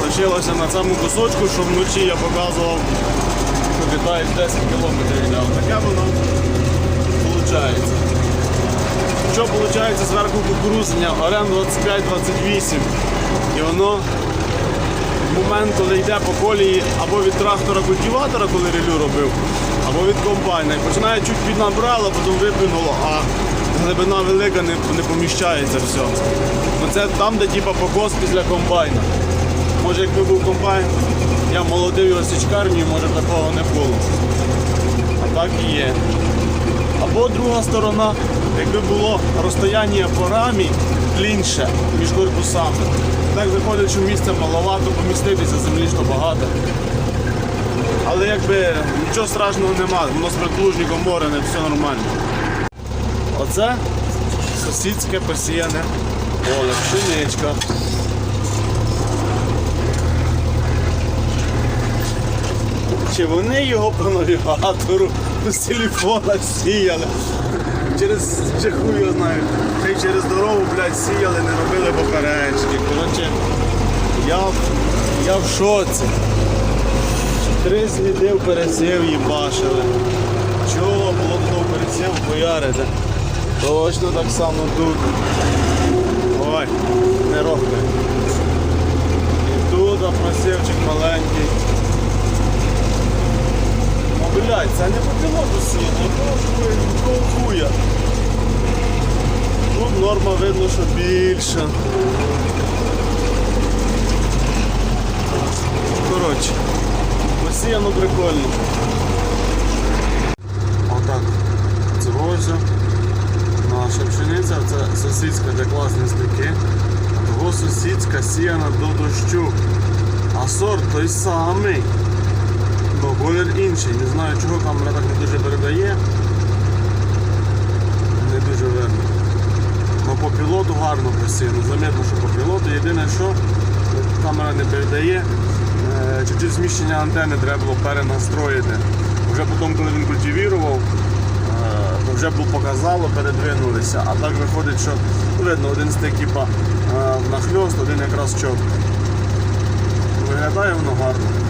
Лишилося на цьому кусочку, що вночі я показував, що вітають 10 кілометрів йде. Таке воно виходить. Що виходить зверху кукурузення? Орен 25-28. І воно в момент, коли йде по колії або від трактора культиватора, коли релю робив, або від комбайна. І починає чуть піднабрало, потім виплюнуло, а глибина велика не, не поміщається все. Це там, де типа покос після комбайна. Може якби був комбайн, я молодив його січкарню, може такого не було. А так і є. Або друга сторона, якби було розстояння по рамі длінше між корпусами. Так виходить, що місця маловато, поміститися землі ж то багато. Але якби нічого страшного немає, воно з приплужником морене, все нормально. Оце сусідське посіяне поле, пшеничка. Чи вони його по навігатору з телефона сіяли? Через хуй його знаю. Чи через дорогу, блядь, сіяли, не робили поперечки. Коротше, я, я в шоці. Три сліди в пересів їбашили. Чого було пересів поярити? Точно так само тут. Ой, не рохне. І тут просівчик маленький. Блядь, це не по пілоту сіяно, якого хуя. Тут норма видно, що більша. Коротше, посіяно прикольно. Отак. Це наша пшениця, це сусідська, де класні стики. А того сусідська сіяна до дощу. А сорт той самий. Колір інший. Не знаю, чого камера так не дуже передає. Не дуже видно. Ну по пілоту гарно посіяно. Заметно, що по пілоту. Єдине, що камера не передає. е, Чуть-чуть зміщення антени треба було перенастроїти. Вже потім, коли він культивірував, е, то вже було показало, передвинулися. А так виходить, що ну, видно, один стик типа, е, нахльост, один якраз чітко. Виглядає воно гарно.